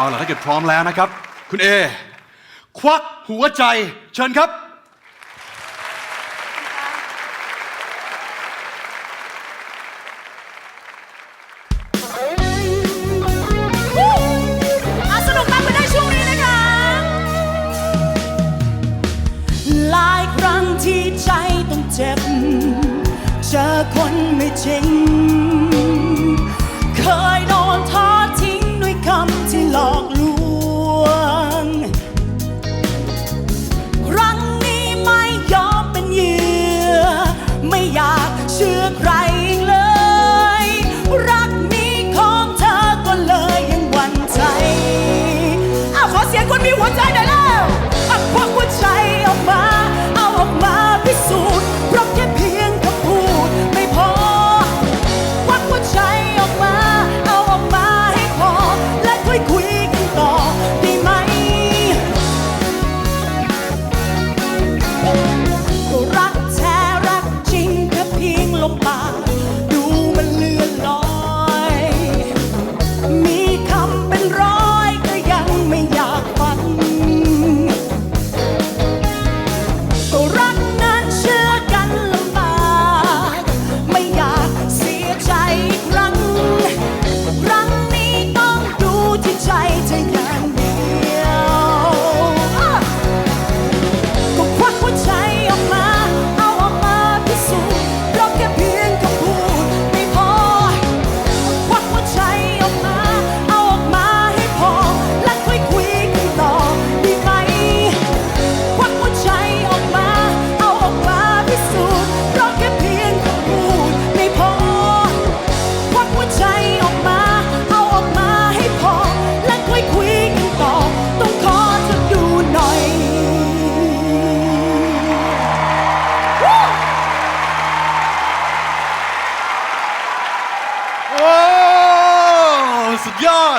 เอาล่ะถ้าเกิดพร้อมแล้วนะครับ คุณเอ ควักหัวใจเชิญครับสนุกไปได้ช่วงนี้นะคะ หลายรังที่ใจต้องเจ็บ เจอคนไม่จริง เคยโดนทอ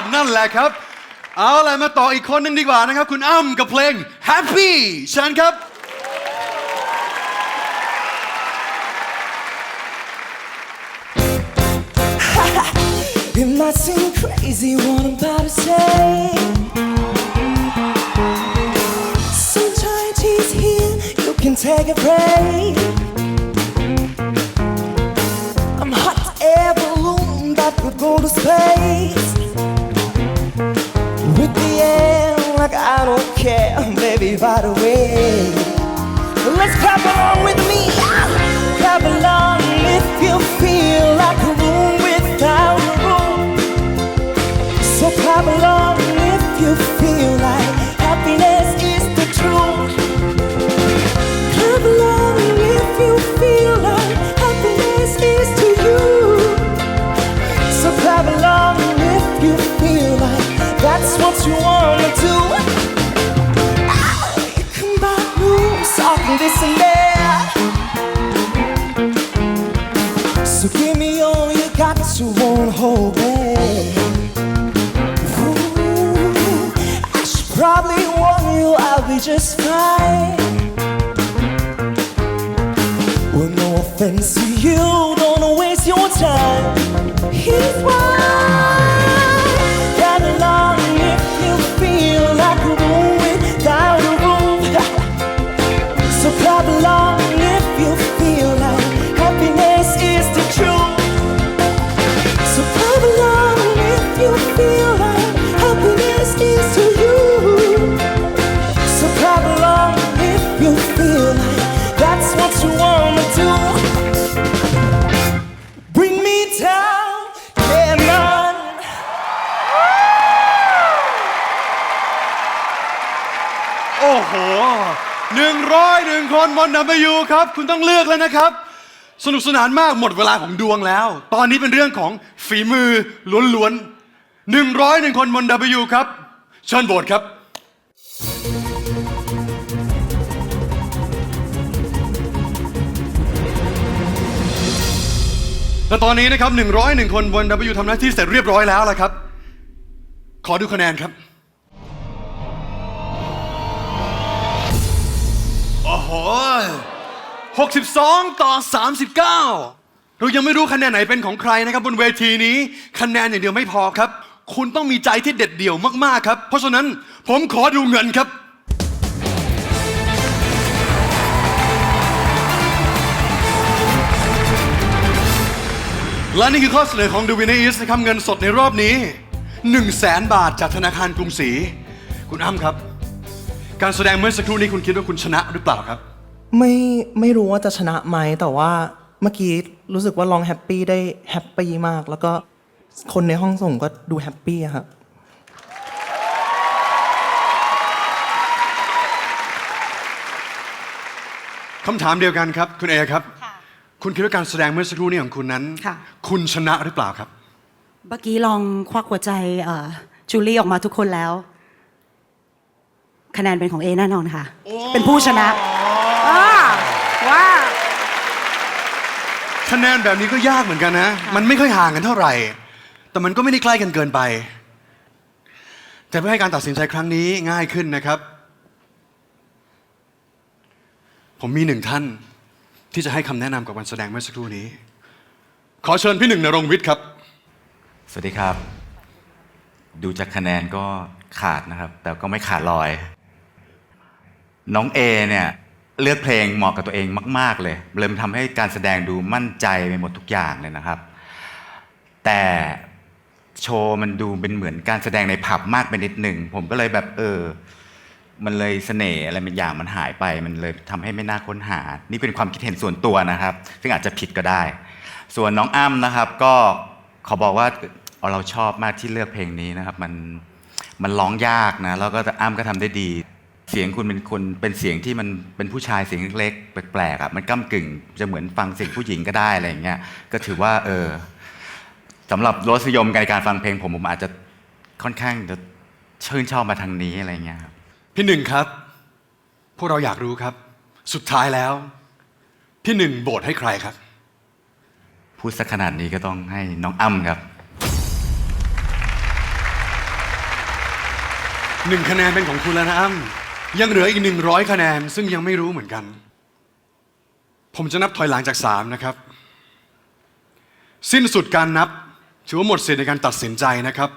ดนั่นแหละครับ เอาอะไรมาต่ออีกคนนึงดีกว่านะครับ คุณอ้ำกับเพลง Happy เชิญครับิ t might seem crazy what I'm about to say Sunshine is here, you can take a break I'm hot air balloon that could go to space I don't care, baby, by the way. Let's clap along with be just fine. Well, no offense. 101 คนบน W ครับ คุณต้องเลือกแล้วนะครับ สนุกสนานมากหมดเวลาของดวงแล้ว ตอนนี้เป็นเรื่องของฝีมือล้วนๆ101 คนบน W ครับ เชิญโหวตครับและตอนนี้นะครับ 101 คนบน W ทำหน้าที่เสร็จเรียบร้อยแล้วละครับ ขอดูคะแนนครับ 62 ต่อ 39 เรายังไม่รู้คะแนนไหนเป็นของใครนะครับบนเวทีนี้ คะแนนอย่างเดียวไม่พอครับ คุณต้องมีใจที่เด็ดเดี่ยวมากๆครับ เพราะฉะนั้นผมขอดูเงินครับ และนี่คือข้อเสนอของดูวินอิสนะครับเงินสดในรอบนี้ 1 0 0 0 0แบาทจากธนาคารกรุงศรี คุณอ้ำครับ การแสดงเมื่อสักครู่นี้คุณคิดว่าคุณชนะหรือเปล่าครับ ไม่ไม่รู้ว่าจะชนะไหมแต่ว่าเมื่อกี้รู้สึกว่าร้องแฮปปี้ได้แฮปปี้มาก แล้วก็คนในห้องส่งก็ดูแฮปปี้อะครับ คำถามเดียวกันครับ คุณเอครับค่ะคุณคิดว่าการแสดงเมื่อสักครู่นี้ของคุณนั้น ค่ะ คุณชนะหรือเปล่าครับ เมื่อกี้ลองควักหัวใจเอ่อจูลี่ออกมาทุกคนแล้ว คะแนนเป็นของเอแน่นอนค่ะ เป็นผู้ชนะอ่าว้าคะแนนแบบนี้ก็ยากเหมือนกันนะ มันไม่ค่อยห่างกันเท่าไหร่ แต่มันก็ไม่ได้ใกล้กันเกินไป แต่เพื่อให้การตัดสินใจครั้งนี้ง่ายขึ้นนะครับ ผมมีหนึ่งท่านที่จะให้คำแนะนำกับวันแสดงเมื่อสักครู่นี้ ขอเชิญพี่หนึ่งนรงค์วิทย์ครับ สวัสดีครับ ดูจากคะแนนก็ขาดนะครับ แต่ก็ไม่ขาดลอย น้องเอเนี่ยเลือกเพลงเหมาะกับตัวเองมาก ๆ เลยเลยมันทำให้การแสดงดูมั่นใจไปหมดทุกอย่างเลยนะครับ แต่โชว์มันดูเป็นเหมือนการแสดงในผับมากไปนิดหนึ่ง ผมก็เลยแบบเออ มันเลยเสน่ห์อะไรบางอย่างมันหายไป มันเลยทำให้ไม่น่าค้นหา นี่เป็นความคิดเห็นส่วนตัวนะครับ ซึ่งอาจจะผิดก็ได้ ส่วนน้องอ้ำนะครับ ก็ขอบอกว่าเราชอบมากที่เลือกเพลงนี้นะครับ มันมันร้องยากนะแล้วก็อ้ำก็ทำได้ดี เสียงคุณเป็นคนเป็นเสียงที่มันเป็นผู้ชายเสียงเล็กๆแปลกๆอะมันก้ากึ่งจะเหมือนฟังเสียงผู้หญิงก็ได้อะไรอย่างเงี้ยก็ถือว่าเออสำหรับรสนิยมในการฟังเพลงผมผมอาจจะค่อนข้างจะชื่นชอบมาทางนี้อะไรอย่างเงี้ยครับพี่หนึ่งครับ พวกเราอยากรู้ครับ สุดท้ายแล้ว พี่หนึ่งโบทให้ใครครับ พูดสักขนาดนี้ก็ต้องให้น้องอ้ำครับหนึ่งคะแนนเป็นของคุณแล้วนะอ้ำ ยังเหลืออีกหนึ่งร้อยคะแนน ซึ่งยังไม่รู้เหมือนกัน ผมจะนับถอยหลังจากสามนะครับ สิ้นสุดการนับ ถือว่าหมดสิทธิ์ในการตัดสินใจนะครับ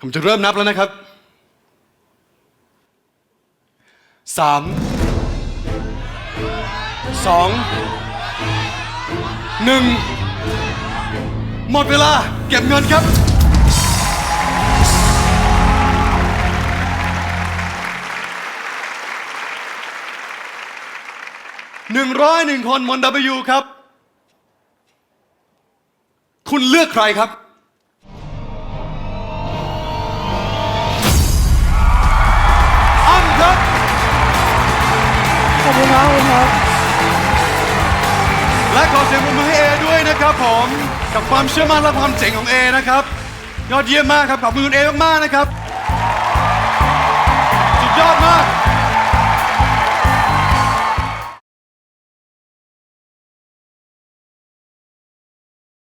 ผมจะเริ่มนับแล้วนะครับสามสองหนึ่งหมดเวลา เก็บเงินครับ 101 คนมบน W ครับ คุณเลือกใครครับอ้ำครับ ขอบคุณครับขอบคุณครับ และขอเสียงปรบมือให้เอด้วยนะครับผม กับความเชื่อมั่นและความเจ๋งของเอนะครับ ยอดเยี่ยมมากครับขอบคุณเอมากๆนะครับ สุดยอดมาก